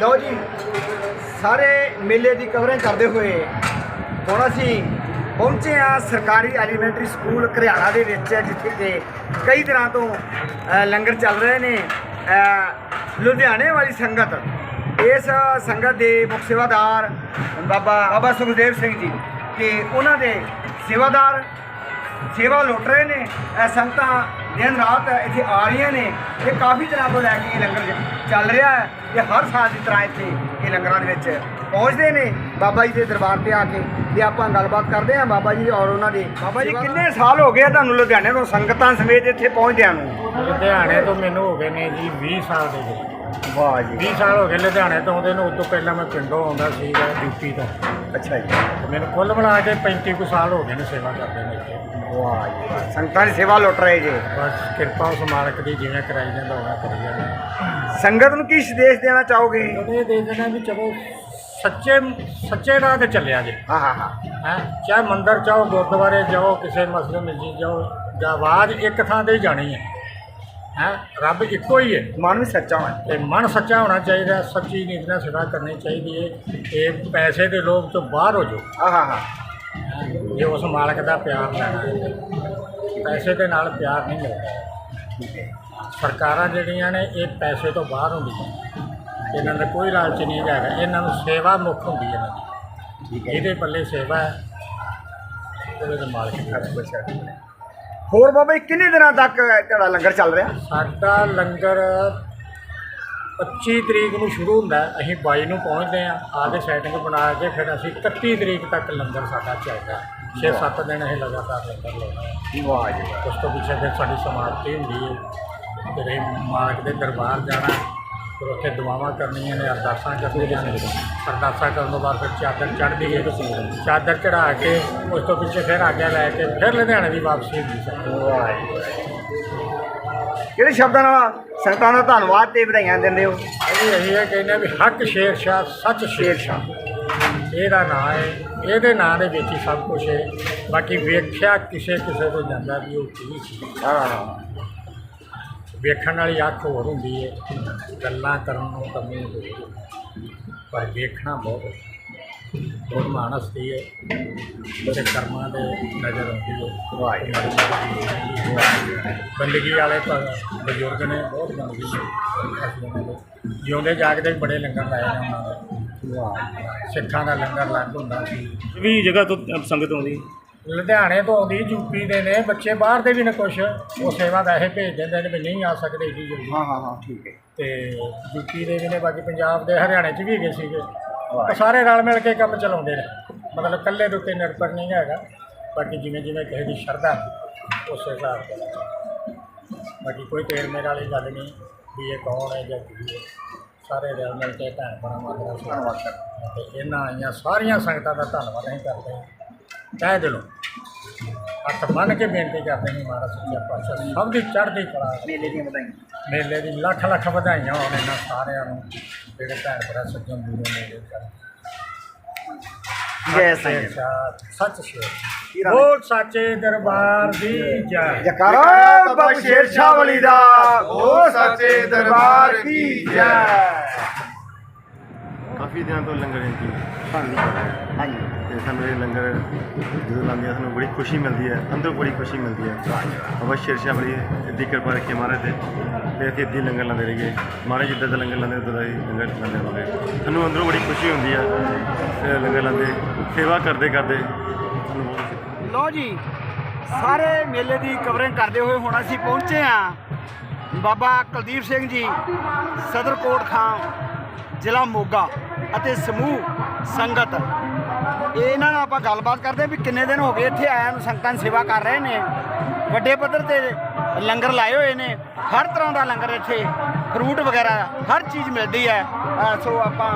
ਲਓ ਜੀ, ਸਾਰੇ ਮੇਲੇ ਦੀ ਕਵਰਿੰਗ ਕਰਦੇ ਹੋਏ ਹੁਣ ਅਸੀਂ ਪਹੁੰਚੇ ਆ ਸਰਕਾਰੀ ਐਲੀਮੈਂਟਰੀ ਸਕੂਲ ਘਰਿਆਣਾ ਦੇ ਵਿੱਚ, ਜਿੱਥੇ ਕਿ ਕਈ ਤਰ੍ਹਾਂ ਤੋਂ ਲੰਗਰ ਚੱਲ ਰਹੇ ਨੇ। ਲੁਧਿਆਣੇ ਵਾਲੀ ਸੰਗਤ, ਇਸ ਸੰਗਤ ਦੇ ਮੁੱਖ ਸੇਵਾਦਾਰ ਬਾਬਾ ਬਾਬਾ ਸੁਖਦੇਵ ਸਿੰਘ ਜੀ ਤੇ ਉਹਨਾਂ ਦੇ ਸੇਵਾਦਾਰ ਸੇਵਾ ਲੁੱਟ ਰਹੇ ਨੇ। ਇਹ ਸੰਗਤਾਂ ਦਿਨ ਰਾਤ ਇੱਥੇ ਆ ਰਹੀਆਂ ਨੇ ਇਹ ਕਾਫੀ ਦਿਨਾਂ ਤੋਂ ਲੈ ਕੇ ਇਹ ਲੰਗਰ ਚੱਲ ਰਿਹਾ ਹੈ ਤੇ ਹਰ ਸਾਲ ਦੀ ਤਰ੍ਹਾਂ ਇੱਥੇ ਇਹ ਲੰਗਰਾਂ ਦੇ ਵਿੱਚ ਪਹੁੰਚਦੇ ਨੇ। ਬਾਬਾ ਜੀ ਦੇ ਦਰਬਾਰ ਤੇ ਆ ਕੇ ਤੇ ਆਪਾਂ ਗੱਲਬਾਤ ਕਰਦੇ ਹਾਂ। ਬਾਬਾ ਜੀ ਔਰ ਉਹਨਾਂ ਦੇ ਬਾਬਾ ਜੀ ਕਿੰਨੇ ਸਾਲ ਹੋ ਗਏ ਆ ਤੁਹਾਨੂੰ ਲੁਧਿਆਣੇ ਤੋਂ ਸੰਗਤਾਂ ਸਮੇਤ ਇੱਥੇ ਪਹੁੰਚਦਿਆਂ ਨੂੰ? ਲੁਧਿਆਣੇ ਤੋਂ ਮੈਨੂੰ ਹੋ ਗਏ ਨੇ ਜੀ 20 ਸਾਲ ਦੇ ਜੀ ਵਾਹ ਜੀ 20 ਸਾਲ ਹੋ ਗਏ ਲੁਧਿਆਣੇ ਤੋਂ ਆਉਂਦੇ ਨੂੰ ਉਦੋਂ ਪਹਿਲਾਂ ਮੈਂ ਪਿੰਡੋਂ ਆਉਂਦਾ ਸੀਗਾ ਡਿਊਟੀ ਤੋਂ। ਅੱਛਾ ਜੀ। ਤੇ ਮੈਨੂੰ ਕੁੱਲ ਮਿਲਾ ਕੇ 35 ਕੁ ਸਾਲ ਹੋ ਗਏ ਨੇ ਸੇਵਾ ਕਰਦੇ ਨੇ ਇੱਥੇ। ਵਾਹ ਜੀ ਸੰਗਤਾਂ ਦੀ ਸੇਵਾ ਲੁੱਟ ਰਹੇ ਜੇ। ਬਸ ਕਿਰਪਾ ਉਸ ਮਾਲਕ ਦੀ ਜਿਵੇਂ ਕਰਾਈ ਜਾਂਦਾ ਉਹਨਾਂ ਕਰੀ ਜਾਂਦਾ ਸੰਗਤ ਨੂੰ ਕੀ ਸੰਦੇਸ਼ ਦੇਣਾ ਚਾਹੋਗੇ? ਉਹਦੇ ਦੇ ਦੇਣਾ ਵੀ ਚਲੋ ਸੱਚੇ ਸੱਚੇ ਰਾਹ ਤੇ ਚੱਲਿਆ ਜੇ। ਹਾਂ ਹਾਂ ਹਾਂ। ਹੈ? ਚਾਹੇ ਮੰਦਿਰ ਜਾਓ ਗੁਰਦੁਆਰੇ ਜਾਓ ਕਿਸੇ ਮਸਜਿਦ ਮਸਜਿਦ ਜਾਓ ਜਾਂ ਆਵਾਜ਼ ਇੱਕ ਥਾਂ ਤੇ ਹੀ ਜਾਣੀ ਹੈ। ਹੈ? ਰੱਬ ਇੱਕੋ ਹੀ ਹੈ। ਮਨ ਵੀ ਸੱਚਾ ਹੋਣਾ। ਤੇ ਮਨ ਸੱਚਾ ਹੋਣਾ ਚਾਹੀਦਾ ਸੱਚੀ ਨੀਤ ਨਾਲ ਸੇਵਾ ਕਰਨੀ ਚਾਹੀਦੀ ਹੈ ਇਹ ਪੈਸੇ ਦੇ ਲੋਭ ਤੋਂ ਬਾਹਰ ਹੋ ਜਾਓ। ਹਾਂ ਹਾਂ ਹਾਂ। ਇਹ ਉਸ ਮਾਲਕ ਦਾ ਪਿਆਰ ਲੈਣਾ ਹੈ ਪੈਸੇ ਦੇ ਨਾਲ ਪਿਆਰ ਨਹੀਂ ਮਿਲਦਾ। ਸਰਕਾਰਾਂ ਜਿਹੜੀਆਂ ਨੇ ਇਹ ਪੈਸੇ ਤੋਂ ਬਾਹਰ ਹੁੰਦੀਆਂ। ਇਹਨਾਂ ਦਾ ਕੋਈ ਲਾਲਚ ਨਹੀਂ ਹੈਗਾ। ਇਹਨਾਂ ਨੂੰ ਸੇਵਾ ਮੁੱਖ ਹੁੰਦੀ ਹੈ ਇਹਨਾਂ ਦੀ। ਠੀਕ ਹੈ। ਇਹਦੇ ਪੱਲੇ ਸੇਵਾ ਹੈ ਉਹਦੇ ਦੇ ਮਾਲਕ। ਦੀ ਅੱਛਾ। ਹੋਰ ਬਾਬਾ ਜੀ ਕਿੰਨੇ ਦਿਨਾਂ ਤੱਕ ਤੁਹਾਡਾ ਲੰਗਰ ਚੱਲ ਰਿਹਾ? ਸਾਡਾ ਲੰਗਰ 25 ਤਰੀਕ ਨੂੰ ਸ਼ੁਰੂ ਹੁੰਦਾ ਹੈ, ਅਸੀਂ 22 ਨੂੰ ਪਹੁੰਚਦੇ ਹਾਂ ਆ ਕੇ ਸੈਟਿੰਗ ਬਣਾ ਕੇ ਫਿਰ ਅਸੀਂ 31 ਤਰੀਕ ਤੱਕ ਲੰਗਰ ਸਾਡਾ ਚੱਲਦਾ 6-7 ਦਿਨ ਅਸੀਂ ਲਗਾਤਾਰ ਲੰਗਰ ਲਾਉਂਦੇ ਹਾਂ। ਵਾਹ ਜੀ ਉਸ ਤੋਂ ਪਿੱਛੇ ਫਿਰ ਸਾਡੀ ਸਮਾਪਤੀ ਹੁੰਦੀ ਹੈ। ਇਹ ਮਾਲਕ ਦੇ ਦਰਬਾਰ ਜਾਣਾ ਫਿਰ ਉੱਥੇ ਦੁਆਵਾਂ ਕਰਨੀਆਂ ਨੇ ਅਰਦਾਸਾਂ ਕਰਨੀਆਂ ਨੇ। ਅਰਦਾਸਾਂ ਕਰਨ ਤੋਂ ਬਾਅਦ ਫਿਰ ਚਾਦਰ ਚੜ੍ਹਦੀ ਹੈ ਚਾਦਰ ਚੜਾ ਕੇ ਉਸ ਤੋਂ ਪਿੱਛੇ ਫਿਰ ਆਗਿਆ ਲੈ ਕੇ ਫਿਰ ਲੁਧਿਆਣੇ ਦੀ ਵਾਪਸੀ ਹੁੰਦੀ ਕਿਹੜੇ ਸ਼ਬਦਾਂ ਨਾਲ ਸੰਗਤਾਂ ਦਾ ਧੰਨਵਾਦ ਤੇ ਵਧਾਈਆਂ ਦਿੰਦੇ ਹੋ? ਅਸੀਂ ਇਹੀ ਹੈ ਕਹਿੰਦੇ ਵੀ ਹੱਕ ਸ਼ੇਰ ਸ਼ਾਹ ਸੱਚ ਸ਼ੇਰ ਸ਼ਾਹ। ਇਹਦਾ ਨਾਂ ਹੈ ਇਹਦੇ ਨਾਂ ਦੇ ਵਿੱਚ ਹੀ ਸਭ ਕੁਝ ਹੈ। ਬਾਕੀ ਵੇਖਿਆ ਕਿਸੇ ਕਿਸੇ ਤੋਂ ਜਾਂਦਾ ਵੀ ਉਹ ਕੀ ਸੀ ਹਾਂ। ਵੇਖਣ ਵਾਲੀ ਅੱਖ ਹੋਰ ਹੁੰਦੀ ਹੈ ਗੱਲਾਂ ਕਰਨ ਨੂੰ ਕਮੀ ਹੁੰਦੀ ਹੈ ਪਰ ਵੇਖਣਾ ਬਹੁਤ। ਬਹੁਤ ਮਾਨਸਤੀ ਹੈ ਉਹਦੇ ਕਰਮਾਂ ਦੇ ਨਜ਼ਰ ਆਉਂਦੀ ਹੈ ਵਾਹ ਬੰਦਗੀ ਵਾਲੇ ਤਾਂ ਬਜ਼ੁਰਗ ਨੇ ਬਹੁਤ ਬੰਦਗੀ ਦੇ। ਜਿਉਂਦੇ ਜਾਗਦੇ ਬੜੇ ਲੰਗਰ ਲਾਏ ਨੇ ਉਹਨਾਂ ਦੇ। ਸਿੱਖਾਂ ਦਾ ਲੰਗਰ ਲੱਗ ਹੁੰਦਾ ਸੀ। ਵੀ ਜਗ੍ਹਾ ਤੋਂ ਸੰਗਤ ਆਉਂਦੀ। ਲੁਧਿਆਣੇ ਤੋਂ ਆਉਂਦੀ ਯੂਪੀ ਦੇ ਨੇ ਬੱਚੇ ਬਾਹਰ ਦੇ ਵੀ ਨੇ ਕੁਛ। ਉਹ ਸੇਵਾ ਵੈਸੇ ਭੇਜ ਦਿੰਦੇ ਨੇ ਵੀ ਨਹੀਂ ਆ ਸਕਦੇ ਜਲਦੀ ਹਾਂ ਹਾਂ ਹਾਂ ਠੀਕ ਹੈ। ਤੇ ਯੂਪੀ ਦੇ ਵੀ ਨੇ ਬਾਕੀ ਪੰਜਾਬ ਦੇ ਹਰਿਆਣੇ 'ਚ ਵੀ ਹੈਗੇ ਸੀਗੇ। ਉਹ ਸਾਰੇ ਰਲ ਮਿਲ ਕੇ ਕੰਮ ਚਲਾਉਂਦੇ ਨੇ। ਮਤਲਬ ਇਕੱਲੇ ਦੇ ਉੱਤੇ ਨਿਰਭਰ ਨਹੀਂ ਹੈਗਾ। ਬਾਕੀ ਜਿਵੇਂ ਜਿਵੇਂ ਕਿਸੇ ਦੀ ਸ਼ਰਧਾ ਉਸੇ ਹਿਸਾਬ ਤੇ ਬਾਕੀ ਕੋਈ ਤੇਰ ਮੇਰੇ ਵਾਲੀ ਗੱਲ ਨਹੀਂ ਵੀ ਇਹ ਕੌਣ ਹੈ ਜਾਂ ਕੀ ਹੈ। ਸਾਰੇ ਰਲ ਮਿਲ ਕੇ ਭੈਣ ਭਰਾਵਾਂ ਦਾ ਧੰਨਵਾਦ ਕਰਦੇ ਤੇ ਇਹਨਾਂ ਆਈਆਂ ਸਾਰੀਆਂ ਸੰਗਤਾਂ ਦਾ ਧੰਨਵਾਦ ਅਸੀਂ ਕਰਦੇ ਹਾਂ। ਤਹਿ ਦਿਲੋਂ ਹੱਥ ਬੰਨ੍ਹ ਕੇ ਬੇਨਤੀ ਕਰਦੇ ਹਾਂ ਮਹਾਰਾਜ ਸੱਚਾ ਪਾਤਸ਼ਾਹ ਸਭ ਦੀ ਚੜ੍ਹਦੀ ਕਲਾ ਮੇਲੇ ਦੀਆਂ ਵਧਾਈਆਂ। ਮੇਲੇ ਦੀ ਲੱਖ ਲੱਖ ਵਧਾਈਆਂ ਹੋਣ ਇਹਨਾਂ ਸਾਰਿਆਂ ਨੂੰ ਜਿਹੜੇ ਭੈਣ ਭਰਾ ਸੱਜਣ ਦੂਰੋਂ ਮੇਲੇ ਕਰ ਜੈ ਸਾਈਂ ਸੱਚ ਸ਼ੇਰ। ਬੋਲ ਸਾਚੇ ਦਰਬਾਰ ਦੀ ਜੈ। ਜਕਾਰਾ ਬਾਬਾ ਸ਼ੇਰ ਸ਼ਾਹ ਵਾਲੀ ਦਾ। ਹੋ ਸੱਚੇ ਦਰਬਾਰ ਕੀ ਜੈ। ਕਾਫੀ ਦਿਨਾਂ ਤੋਂ ਲੰਗਰ ਇੰਤੀ ਹਾਂਜੀ ਹਾਂਜੀ। ਤੇ ਸਾਨੂੰ ਇਹ ਲੰਗਰ ਜਦੋਂ ਲਾਉਂਦੇ ਹਾਂ ਸਾਨੂੰ ਬੜੀ ਖੁਸ਼ੀ ਮਿਲਦੀ ਹੈ ਅੰਦਰੋਂ ਬੜੀ ਖੁਸ਼ੀ ਮਿਲਦੀ ਹੈ। ਬਾਬਾ ਸ਼ੇਰ ਸ਼ਾਹ ਬੜੀ ਇੱਦੀ ਕਿਰਪਾ ਰੱਖੀ ਮਹਾਰਾਜ ਤੇ ਤੇ ਇੱਥੇ ਇੱਦੀ ਲੰਗਰ ਲਾਉਂਦੇ ਰਹੀਏ। ਮਹਾਰਾਜ ਜਿੱਦਾਂ ਦਾ ਲੰਗਰ ਲਾਉਂਦੇ ਉਦਾਂ ਦਾ ਹੀ ਲੰਗਰ ਲਾਉਂਦੇ ਰਹਾਂਗੇ। ਸਾਨੂੰ ਅੰਦਰੋਂ ਬੜੀ ਖੁਸ਼ੀ ਹੁੰਦੀ ਹੈ ਤੇ ਲੰਗਰ ਲਾਉਂਦੇ। ਸੇਵਾ ਕਰਦੇ ਕਰਦੇ। ਲੋ ਜੀ ਸਾਰੇ ਮੇਲੇ ਦੀ ਕਵਰਿੰਗ ਕਰਦੇ ਹੋਏ ਹੁਣ ਅਸੀਂ ਪਹੁੰਚੇ ਆ ਬਾਬਾ ਕੁਲਦੀਪ ਸਿੰਘ ਜੀ ਸਦਰ ਕੋਟ ਖਾਂ। ਜ਼ਿਲ੍ਹਾ ਮੋਗਾ ਅਤੇ ਸਮੂਹ ਸੰਗਤ। ਇਹ ਇਹਨਾਂ ਨਾਲ ਆਪਾਂ ਗੱਲਬਾਤ ਕਰਦੇ ਵੀ ਕਿੰਨੇ ਦਿਨ ਹੋ ਗਏ ਇੱਥੇ ਆਇਆਂ ਨੂੰ ਸੰਗਤਾਂ ਦੀ ਸੇਵਾ ਕਰ ਰਹੇ ਨੇ। ਵੱਡੇ ਪੱਧਰ ਤੇ ਲੰਗਰ ਲਾਏ ਹੋਏ ਨੇ। ਹਰ ਤਰ੍ਹਾਂ ਦਾ ਲੰਗਰ ਇੱਥੇ ਫਰੂਟ ਵਗੈਰਾ ਹਰ ਚੀਜ਼ ਮਿਲਦੀ ਹੈ। ਸੋ ਆਪਾਂ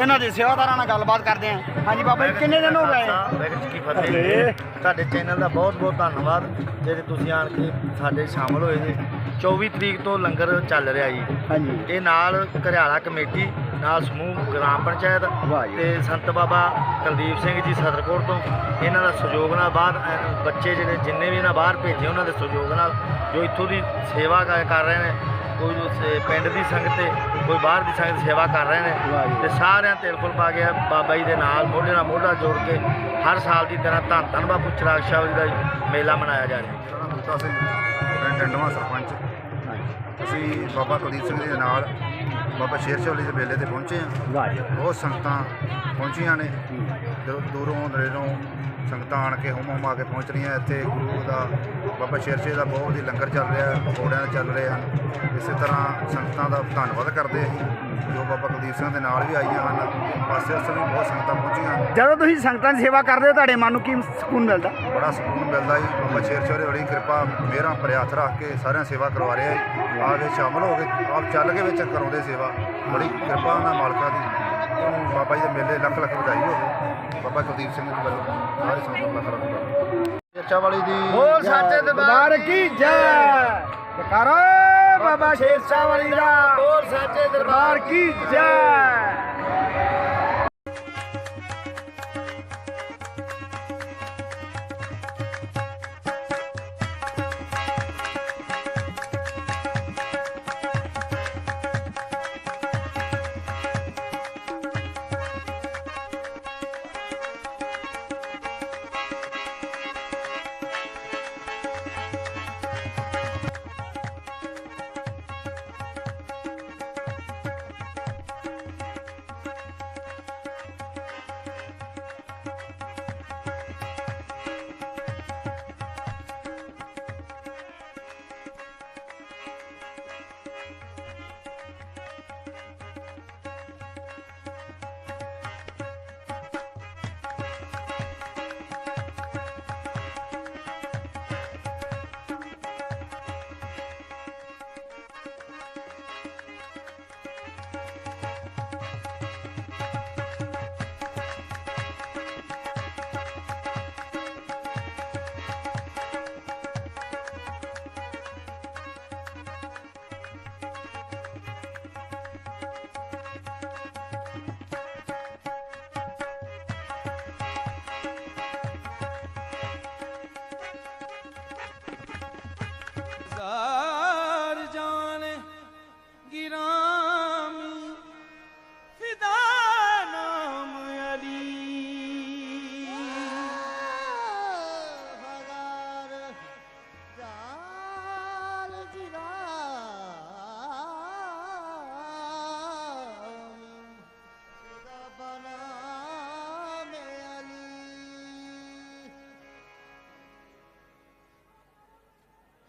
ਇਹਨਾਂ ਦੇ ਸੇਵਾਦਾਰਾਂ ਨਾਲ ਗੱਲਬਾਤ ਕਰਦੇ ਹਾਂ। ਹਾਂਜੀ ਬਾਬਾ ਜੀ ਕਿੰਨੇ ਦਿਨ ਹੋ ਗਏ? ਵਾਹਿਗੁਰੂ ਜੀ ਕੀ ਫਤਿਹ। ਤੁਹਾਡੇ ਚੈਨਲ ਦਾ ਬਹੁਤ ਬਹੁਤ ਧੰਨਵਾਦ ਜਿਹੜੇ ਤੁਸੀਂ ਆਣ ਕੇ ਸਾਡੇ ਸ਼ਾਮਲ ਹੋਏ ਜੀ 24 ਤਰੀਕ ਤੋਂ ਲੰਗਰ ਚੱਲ ਰਿਹਾ ਜੀ। ਹਾਂਜੀ। ਇਹ ਨਾਲ ਘਰਿਆਲਾ ਕਮੇਟੀ ਨਾਲ ਸਮੂਹ ਗ੍ਰਾਮ ਪੰਚਾਇਤ ਵਾਹ ਜੀ। ਤੇ ਸੰਤ ਬਾਬਾ ਕੁਲਦੀਪ ਸਿੰਘ ਜੀ ਸਦਰਕੋਟ ਤੋਂ। ਇਹਨਾਂ ਦਾ ਸਹਿਯੋਗ ਨਾਲ ਬਾਅਦ ਬੱਚੇ ਜਿਹੜੇ ਜਿੰਨੇ ਵੀ ਇਹਨਾਂ ਬਾਹਰ ਭੇਜੇ ਉਹਨਾਂ ਦੇ ਸਹਿਯੋਗ ਨਾਲ ਜੋ ਇੱਥੋਂ ਦੀ ਸੇਵਾ ਕਰ ਕਰ ਰਹੇ ਨੇ ਕੋਈ ਉਸੇ ਪਿੰਡ ਦੀ ਸੰਗਤ ਤੇ ਕੋਈ ਬਾਹਰ ਦੀ ਸੰਗਤ ਸੇਵਾ ਕਰ ਰਹੇ ਨੇ। ਤੇ ਸਾਰਿਆਂ ਤਿਲ ਫੁੱਲ ਪਾ ਗਿਆ ਬਾਬਾ ਜੀ ਦੇ ਨਾਲ ਮੋਢੇ ਨਾਲ ਮੋਢਾ ਜੋੜ ਕੇ ਹਰ ਸਾਲ ਦੀ ਤਰ੍ਹਾਂ ਧੰਨ ਧੰਨ ਬਾਪੂ ਚਿਰਾਗ ਸ਼ਾਹ ਜੀ ਦਾ ਮੇਲਾ ਮਨਾਇਆ ਜਾ ਰਿਹਾ। ਬੂਟਾ ਸਿੰਘ ਪਿੰਡ ਟੰਡਵਾ ਸਰਪੰਚ। ਅਸੀਂ ਬਾਬਾ ਕੁਲਦੀਪ ਸਿੰਘ ਦੇ ਨਾਲ ਬਾਬਾ ਸ਼ੇਰ ਸ਼ਾਹ ਦੇ ਮੇਲੇ ਤੇ ਪਹੁੰਚੇ ਹਾਂ। ਬਹੁਤ ਸੰਗਤਾਂ ਪਹੁੰਚੀਆਂ ਨੇ। ਦੂਰ- ਦੂਰੋਂ ਨੇੜੋਂ ਸੰਗਤਾਂ ਆਣ ਕੇ ਹੁਮ ਹੁਮ ਆ ਕੇ ਪਹੁੰਚ ਰਹੀਆਂ ਇੱਥੇ। ਗੁਰੂ ਦਾ ਬਾਬਾ ਸ਼ੇਰ ਸ਼ਾਹ ਦਾ ਬਹੁਤ ਹੀ ਲੰਗਰ ਚੱਲ ਰਿਹਾ ਪਕੌੜਿਆਂ ਦੇ ਚੱਲ ਰਹੇ ਹਨ। ਇਸੇ ਤਰ੍ਹਾਂ ਸੰਗਤਾਂ ਦਾ ਧੰਨਵਾਦ ਕਰਦੇ ਹਾਂ। ਜੋ ਬਾਬਾ ਕੁਲਦੀਪ ਸਿੰਘ ਦੇ ਨਾਲ ਵੀ ਆਈਆਂ ਹਨ ਪਾਸੇ ਉਸ ਵੀ ਬਹੁਤ ਸੰਗਤਾਂ ਪਹੁੰਚੀਆਂ ਹਨ। ਜਦੋਂ ਤੁਸੀਂ ਸੰਗਤਾਂ ਦੀ ਸੇਵਾ ਕਰਦੇ ਹੋ ਤੁਹਾਡੇ ਮਨ ਨੂੰ ਕੀ ਸਕੂਨ ਮਿਲਦਾ? ਬੜਾ ਸਕੂਨ ਮਿਲਦਾ ਜੀ। ਬਾਬਾ ਸ਼ੇਰ ਸ਼ਾਹ ਦੀ ਬੜੀ ਕਿਰਪਾ ਮੇਰਾ ਹੱਥ ਰੱਖ ਕੇ ਸਾਰਿਆਂ ਸੇਵਾ ਕਰਵਾ ਰਿਹਾ ਜੀ। ਆਪ ਵਿੱਚ ਸ਼ਾਮਲ ਹੋ ਗਏ ਆਪ ਚੱਲ ਕੇ ਵਿੱਚ ਕਰਾਉਂਦੇ ਸੇਵਾ। ਬੜੀ ਕਿਰਪਾ ਉਹਨਾਂ ਮਾਲਕਾਂ ਦੀ। ਉਹਨੂੰ ਬਾਬਾ ਜੀ ਦੇ ਮੇਲੇ ਲੱਖ ਲੱਖ ਵਧਾਈ ਹੋਵੇ। ਬਾਬਾ ਕੁਲਦੀਪ ਸਿੰਘ ਜੀ ਵੱਲੋਂ ਸਾਰੇ ਸੰਗਤਾਂ ਨੂੰ ਲੱਖ ਲੱਖ ਵਧਾਈ। ਚਰਚਾ ਵਾਲੀ ਦੀ ਬੋਲ ਸੱਚੇ ਦਰਬਾਰ ਕੀ ਜੈ। ਜਕਾਰਾ ਬਾਬਾ ਸ਼ੇਰ ਸ਼ਾਹ ਵਾਲੀ ਦਾ। ਬੋਲ ਸੱਚੇ ਦਰਬਾਰ ਕੀ ਜੈ।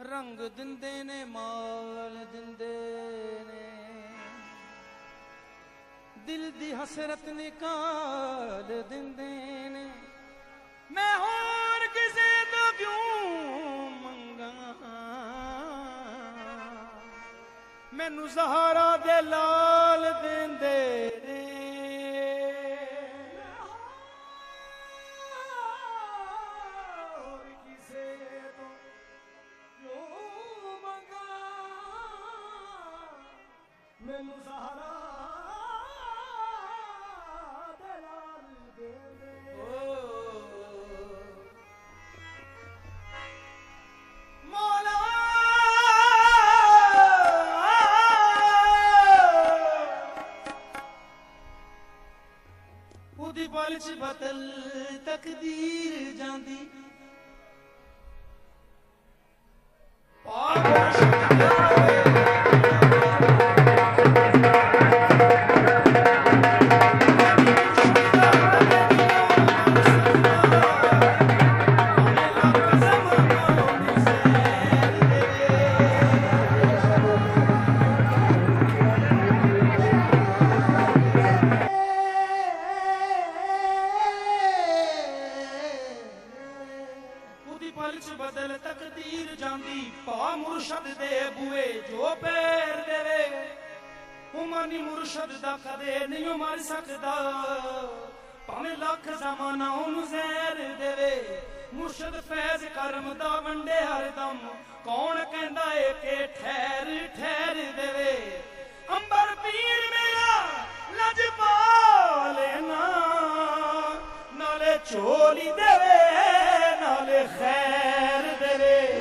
ਰੰਗ ਦਿੰਦੇ ਨੇ, ਮਾਲ ਦਿੰਦੇ ਨੇ। ਦਿਲ ਦੀ ਹਸਰਤ ਨਿਕਾਲ ਦਿੰਦੇ ਨੇ। ਮੈਂ ਹੋਰ ਕਿਸੇ ਤੋਂ ਕਿਉਂ ਮੰਗਾ? ਮੈਨੂੰ ਜ਼ਹਰਾ ਦੇ ਲਾਲ ਦਿੰਦੇ ਮੈਨੂੰ ਸਹਾਰਾ ਦੇ ਦੇ। ਦੇ ਮੌਲਾ ਉਹਦੀ ਬਲ ਚ ਬਦਲ ਤਕਦੀਰ ਜਾਂਦੀ। ਮੁਰਸ਼ਦ ਫੈਜ਼ ਕਰਮ ਦਾ ਵੰਡੇ ਹਰਦਮ ਕੌਣ ਕਹਿੰਦਾ ਏ ਕਿ ਠਹਿਰ ਠਹਿਰ ਦੇਵੇ? ਅੰਬਰ ਪੀਰ ਮੇਰਾ ਲਜਪਾ ਲੈਣਾ ਨਾਲੇ ਝੋਲੀ ਦੇਵੇ, ਨਾਲੇ ਖੈਰ ਦੇਵੇ।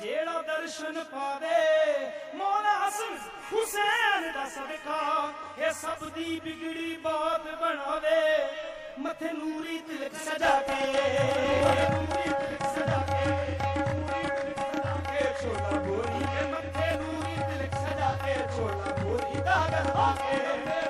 ਜਿਹੜਾ ਦਰਸ਼ਨ ਪਾਵੇ, ਮੌਲਾ ਹਸਨ ਹੁਸੈਨ ਦਾ ਸਦਕਾ, ਇਹ ਸਭ ਦੀ ਵਿਗੜੀ ਬਾਤ ਬਣਾਵੇ। ਮੱਥੇ ਨੂਰੀ ਤਿਲਕ ਸਜਾ ਕੇ ਦੇ ਮੱਥੇ ਨੂਰੀ ਤਿਲਕ ਸਜਾ ਕੇ ਛੋਲਾ ਗੋਰੀ ਦਾ ਗਹਾ ਕੇ।